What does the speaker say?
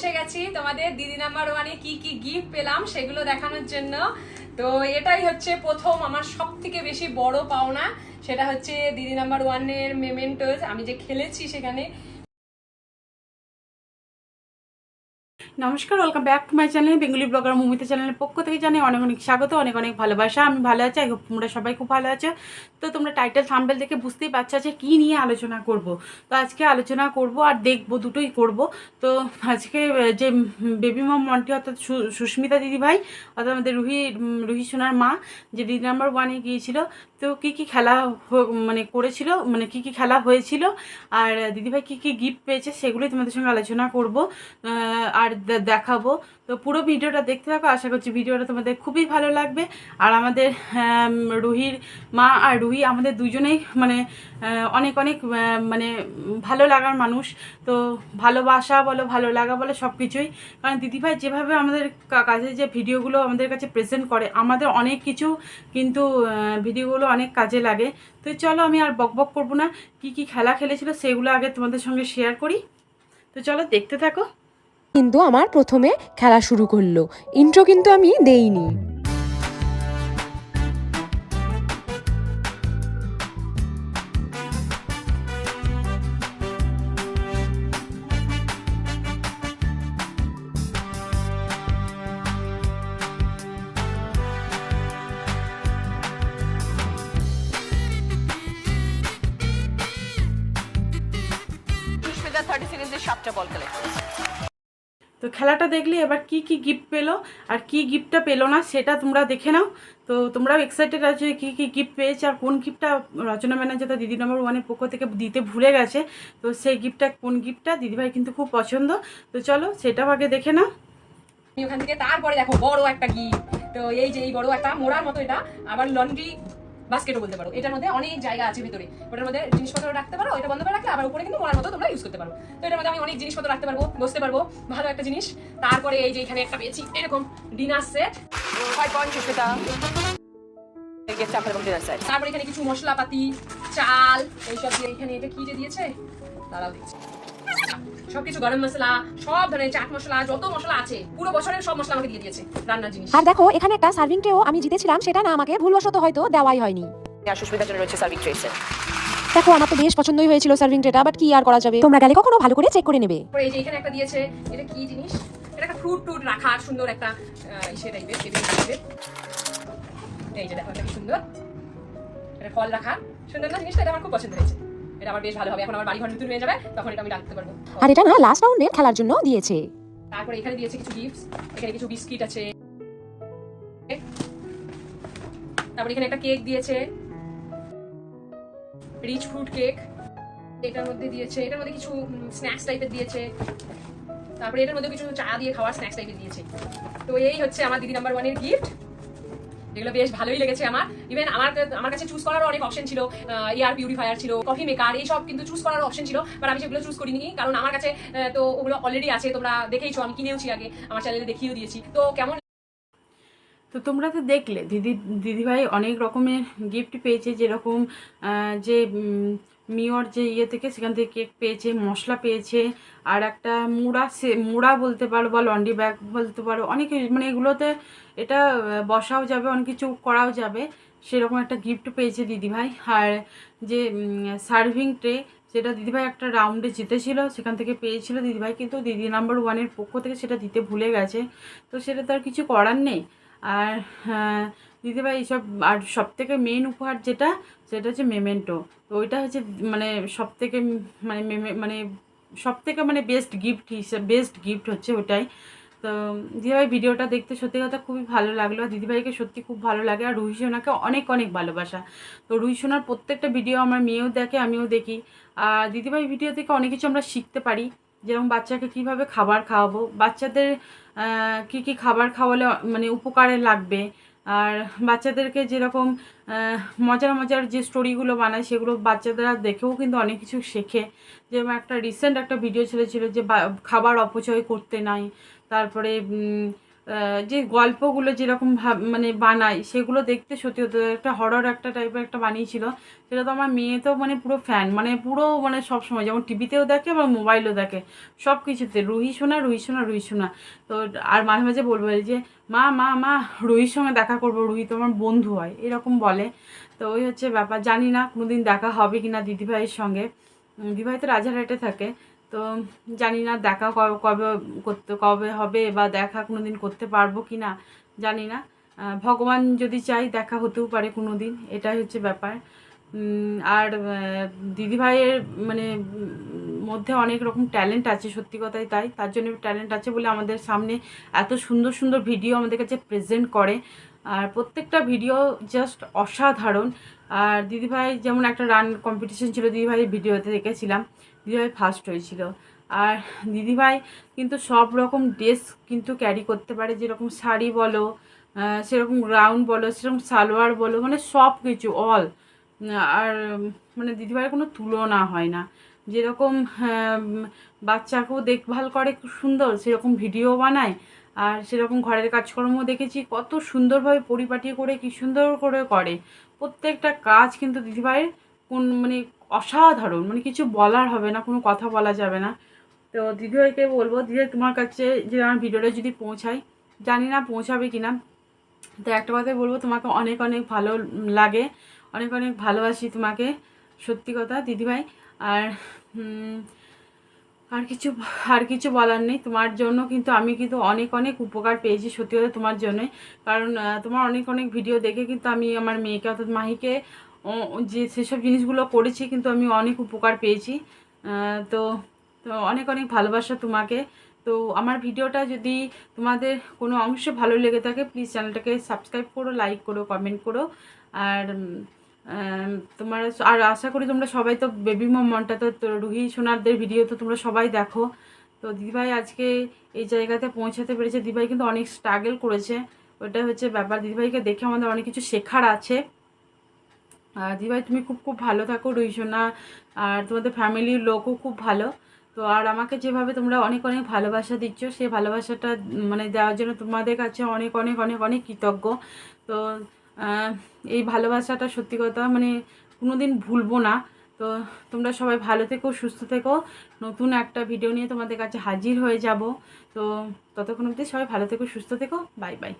এসে গেছি। তোমাদের দিদি নাম্বার ওয়ানে কি কি গিফট পেলাম সেগুলো দেখানোর জন্য। তো এটাই হচ্ছে প্রথম আমার সব থেকে বেশি বড় পাওনা। সেটা হচ্ছে দিদি নাম্বার ওয়ানের মেমেন্টোজ আমি যে খেলেছি সেখানে নমস্কার welcome back to my channel Bengali blogger Mamita চ্যানেলের পক্ষ থেকে জানাই অনেক অনেক স্বাগত, অনেক অনেক ভালোবাসা। আমি ভালো আছি আই হোপ তোমরা সবাই খুব ভালো আছো। তো তোমরা টাইটেল থাম্বেল দেখে বুঝতেই পারছ যে কী নিয়ে আলোচনা করব। তো আজকে আলোচনা করব আর দেখব, দুটোই করব। তো আজকে যে বেবি মম মন্টি অর্থাৎ সুস্মিতা দিদিভাই, অর্থাৎ আমাদের রুহি রুহি সোনার মা, যে দিদি নাম্বার ওয়ানে গিয়েছিল তো কী কী খেলা মানে করেছিল মানে কী কী খেলা হয়েছিল, আর দিদিভাই কী কী গিফট পেয়েছে সেগুলোই তোমাদের সঙ্গে আলোচনা করব আর দেখাবো। তো পুরো ভিডিওটা দেখতে থাকো, আশা করছি ভিডিওটা তোমাদের খুবই ভালো লাগবে। আর আমাদের রুহির মা আর রুহি আমাদের দুজনেই মানে অনেক অনেক মানে ভালো লাগার মানুষ। তো ভালোবাসা বলো, ভালো লাগা বলো সব কিছুই কারণ দিদিভাই যেভাবে আমাদের কাছে যে ভিডিওগুলো আমাদের কাছে প্রেজেন্ট করে, আমাদের অনেক কিছু কিন্তু ভিডিওগুলো অনেক কাজে লাগে। তো চলো আমি আর বক বক করব না। কি কি খেলা খেলেছিল সেগুলো আগে তোমাদের সঙ্গে শেয়ার করি। তো চলো দেখতে থাকো। কিন্তু আমার প্রথমে খেলা শুরু করল। ইন্ট্রো কিন্তু আমি দেইনি। থার্টি বল কালেক্ট তো খেলাটা দেখলে, এবার কি কি গিফট পেল আর কি গিফটটা পেল না সেটা তোমরা দেখে নাও। তো তোমরাও এক্সাইটেড আছো কি কি গিফট পেয়েছে আর কোন গিফটটা রচনা ম্যানেজার দিদি নম্বর ওয়ানের পক্ষ থেকে দিতে ভুলে গেছে। তো সেই গিফটটা কোন গিফটটা দিদিভাই কিন্তু খুব পছন্দ। তো চলো সেটাও আগে দেখে নাও। ওখান থেকে তারপরে দেখো বড় একটা গিফট তো এই যে এই বড় একটা মোড়ার মতো এটা, আবার লন্ড্রি বাস্কেটও বলতে পারো। এটার মধ্যে অনেক জায়গা আছে ভিতরে। ওটার মধ্যে জিনিসপত্র রাখতে পারো, এটা বন্ধ করে রাখলে আবার উপরে কিন্তু মোড়ার মতো তোমরা ইউজ করতে পারো। তো এটার মধ্যে আমি অনেক জিনিসপত্র রাখতে পারব, বসতে পারব, ভালো একটা জিনিস। তারপরে এই যে এখানে একটা পেয়েছি, এরকম ডিনার সেট। পয়েন্ট তারপরে এখানে কিছু মশলাপাতি, চাল, এইসব দিয়ে এখানে এটা কি যে দিয়েছে? তারাও দিচ্ছে সবকিছু গরম মশলা সব ধরনের চাট মশলা যত মশলা আছে পুরো বছরের সব মশলা আমাকে দিয়ে দিয়েছে রান্নার জিনিস। আর দেখো এখানে একটা সার্ভিং ট্রেও আমি জিতেছিলাম সেটা না আমাকে ভুলবশত হয়তো দেওয়াই হয়নি। আর সুস্মিতার জন্য রয়েছে সার্ভিং ট্রে দেখো আমার তো বেশ পছন্দই হয়েছিল সার্ভিং ট্রেটা বাট কি আর করা যাবে? তোমরা গেলে কখনো ভালো করে চেক করে নেবে। তারপরে এই যে এখানে একটা দিয়েছে এটা কি জিনিস? এটা একটা ফ্রুট টুট রাখার সুন্দর একটা ইসে টাইপের টেবিল টাইপের এই যে দেখো এটা কি সুন্দর। এটা ফল রাখা সুন্দর না জিনিসটা? এটা আমার খুব পছন্দ হয়েছে। এটা আমার বেশ ভালো হবে। এখন আমার বাড়ি ঘর নতুন হয়ে যাবে তখন এটা আমি রাখতে পারব। আর এটা না লাস্ট রাউন্ডের খেলার জন্য দিয়েছে। তারপরে এখানে দিয়েছে কিছু গিফটস এখানে কিছু বিস্কিট আছে। তারপরে এখানে একটা কেক দিয়েছে। রিচ ফ্রুট কেক এটার মধ্যে দিয়েছে। এটার মধ্যে কিছু স্ন্যাক্স টাইপের দিয়েছে। তারপরে এটার মধ্যে কিছু চা দিয়ে খাওয়ার স্ন্যাক্স টাইপের দিয়েছে। তো এই হচ্ছে আমার দিদি নাম্বার ওয়ানের গিফট যেগুলো বেশ ভালোই লেগেছে আমার। ইভেন আমার আমার কাছে চুজ করারও অনেক অপশন ছিল এয়ার পিউরিফায়ার ছিল কফি মেকার এইসব কিন্তু চুজ করার অপশন ছিল বাট আমি সেগুলো চুজ করিনি, কারণ আমার কাছে তো ওগুলো অলরেডি আছে, তোমরা দেখেইছো, আমি কিনেওছি আগে, আমার চ্যানেলে দেখিয়েও দিয়েছি। তো কেমন তো তোমরা তো দেখলে, দিদি, দিদিভাই অনেক রকমের গিফট পেয়েছে, যেরকম যে মিওর যে ইয়ে থেকে সেখান থেকে কেক পেয়েছে মশলা পেয়েছে আর একটা মুড়া সে মুড়া বলতে পারো বা লন্ডি ব্যাগ বলতে পারো অনেক মানে এগুলোতে এটা বসাও যাবে অনেক কিছু করাও যাবে। সেরকম একটা গিফট পেয়েছে দিদিভাই। আর যে সার্ভিং ট্রে সেটা দিদিভাই একটা রাউন্ডে জিতেছিল সেখান থেকে পেয়েছিল দিদিভাই। কিন্তু দিদি নাম্বার ওয়ানের পক্ষ থেকে সেটা দিতে ভুলে গেছে। তো সেটা তো আর কিছু করার নেই। আর হ্যাঁ, দিদিভাই এইসব আর সব থেকে মেন উপহার যেটা সেটা হচ্ছে মেমেন্টো। তো ওইটা হচ্ছে মানে সব থেকে মানে মেমে মানে সব থেকে মানে বেস্ট গিফট হিসেবে বেস্ট গিফট হচ্ছে ওটাই তো দিদিভাই ভিডিওটা দেখতে সত্যি কথা খুবই ভালো লাগল। আর দিদিভাইকে সত্যি খুব ভালো লাগে আর রুহি সোনাকে অনেক অনেক ভালোবাসা। তো রুহি সোনার প্রত্যেকটা ভিডিও আমার মেয়েও দেখে, আমিও দেখি। আর দিদিভাই ভিডিও থেকে অনেক কিছু আমরা শিখতে পারি। যেরকম বাচ্চাকে কীভাবে খাবার খাওয়াবো, বাচ্চাদের কি কি খাবার খাওয়ালে মানে উপকারে লাগবে আর বাচ্চাদেরকে যেরকম মজার মজার যে স্টোরিগুলো বানায় সেগুলো বাচ্চাদের দেখেও কিন্তু অনেক কিছু শেখে। যেমন একটা রিসেন্ট একটা ভিডিও ছেড়েছিল যে খাবার অপচয় করতে নাই, তারপরে যে গল্পগুলো যেরকম ভাব মানে বানায়, সেগুলো দেখতে সত্যি হতো একটা হরর একটা টাইপের একটা বানিয়েছিল। সেটা তো আমার মেয়ে তো মানে পুরো ফ্যান মানে পুরো মানে সব সময় যেমন টিভিতেও দেখে, আবার মোবাইলও দেখে। সব কিছুতে রুহি শোনা রুহি শোনা রুহি শোনা তো আর মাঝে মাঝে বলব যে, মা মা মা, রুহির সঙ্গে দেখা করব, রুহি তো আমার বন্ধু হয়। এরকম বলে। তো ওই হচ্ছে ব্যাপার। জানি না, কোনোদিন দেখা হবে কি না দিদিভাইয়ের সঙ্গে। দিদিভাই তো রাজারহাটে থাকে। তো জানি না দেখা কবে কবে করতে, কবে হবে বা দেখা কোনো দিন করতে পারব কি না জানি না। ভগবান যদি চাই দেখা হতেও পারে কোনো দিন এটাই হচ্ছে ব্যাপার। আর দিদিভাইয়ের মানে মধ্যে অনেক রকম ট্যালেন্ট আছে, সত্যি কথাই তাই। তার জন্য ট্যালেন্ট আছে বলে আমাদের সামনে এত সুন্দর সুন্দর ভিডিও আমাদের কাছে প্রেজেন্ট করে। আর প্রত্যেকটা ভিডিও জাস্ট অসাধারণ। আর দিদিভাই যেমন একটা রান কম্পিটিশন ছিল, দিদিভাইয়ের ভিডিওতে দেখেছিলাম। দিদিভাই ফার্স্ট হয়েছিল। আর দিদিভাই কিন্তু সব রকম ড্রেস কিন্তু ক্যারি করতে পারে, যেরকম শাড়ি বলো সেরকম গ্রাউন্ড বলো, সেরকম সালোয়ার বলো মানে সব কিছু অল আর মানে দিদিভাইয়ের কোনো তুলনা হয় না। যেরকম বাচ্চাকেও দেখভাল করে খুব সুন্দর, সেরকম ভিডিও বানায়। আর সেরকম ঘরের কাজকর্ম দেখেছি, কত সুন্দরভাবে পরিপাটি করে, কি সুন্দর করে করে। প্রত্যেকটা কাজ কিন্তু দিদিভাইয়ের কোন মানে অসাধারণ মানে কিছু বলার হবে না, কোনো কথা বলা যাবে না। তো দিদিভাইকে বলব দিদি তোমার কাছে যে আমার ভিডিওটা যদি পৌঁছায়, জানি না পৌঁছাবে কি না তো একটা কথাই বলব, তোমাকে অনেক অনেক ভালো লাগে, অনেক অনেক ভালোবাসি তোমাকে, সত্যি কথা দিদিভাই। আর আর কিছু আর কিছু বলার নেই, তোমার জন্য কিন্তু আমি কিন্তু অনেক অনেক উপকার পেয়েছি, সত্যি কথা তোমার জন্যে। কারণ তোমার অনেক অনেক ভিডিও দেখে কিন্তু আমি আমার মেয়েকে, অর্থাৎ মাহিকে যে সেসব জিনিসগুলো করেছি কিন্তু আমি অনেক উপকার পেয়েছি। তো তো অনেক অনেক ভালোবাসা তোমাকে। তো আমার ভিডিওটা যদি তোমাদের কোনো অংশে ভালো লেগে থাকে প্লিজ চ্যানেলটাকে সাবস্ক্রাইব করো লাইক করো কমেন্ট করো। আর তোমার আর আশা করি তোমরা সবাই তো বেবি মমনটা তো রুহি সোনারদের ভিডিও তো তোমরা সবাই দেখো। তো দিদিভাই আজকে এই জায়গাতে পৌঁছাতে পেরেছে। দিদিভাই কিন্তু অনেক স্ট্রাগল করেছে। ওটা হচ্ছে ব্যাপার। দিদিভাইকে দেখে আমাদের অনেক কিছু শেখার আছে। দিদিভাই তুমি খুব খুব ভালো থাকো রুহিসোনা আর তোমাদের ফ্যামিলির লোকও খুব ভালো। তো আর আমাকে যেভাবে তোমরা অনেক অনেক ভালোবাসা দিচ্ছ সেই ভালোবাসাটা মানে দেওয়ার জন্য তোমাদের কাছে অনেক অনেক অনেক অনেক কৃতজ্ঞ। তো এই ভালোবাসাটা সত্যি কথা মানে কোনো দিন ভুলবো না। তো তোমরা সবাই ভালো থেকো, সুস্থ থেকো। নতুন একটা ভিডিও নিয়ে তোমাদের কাছে হাজির হয়ে যাব। তো ততক্ষণ অবধি সবাই ভালো থেকো, সুস্থ থেকো। Bye bye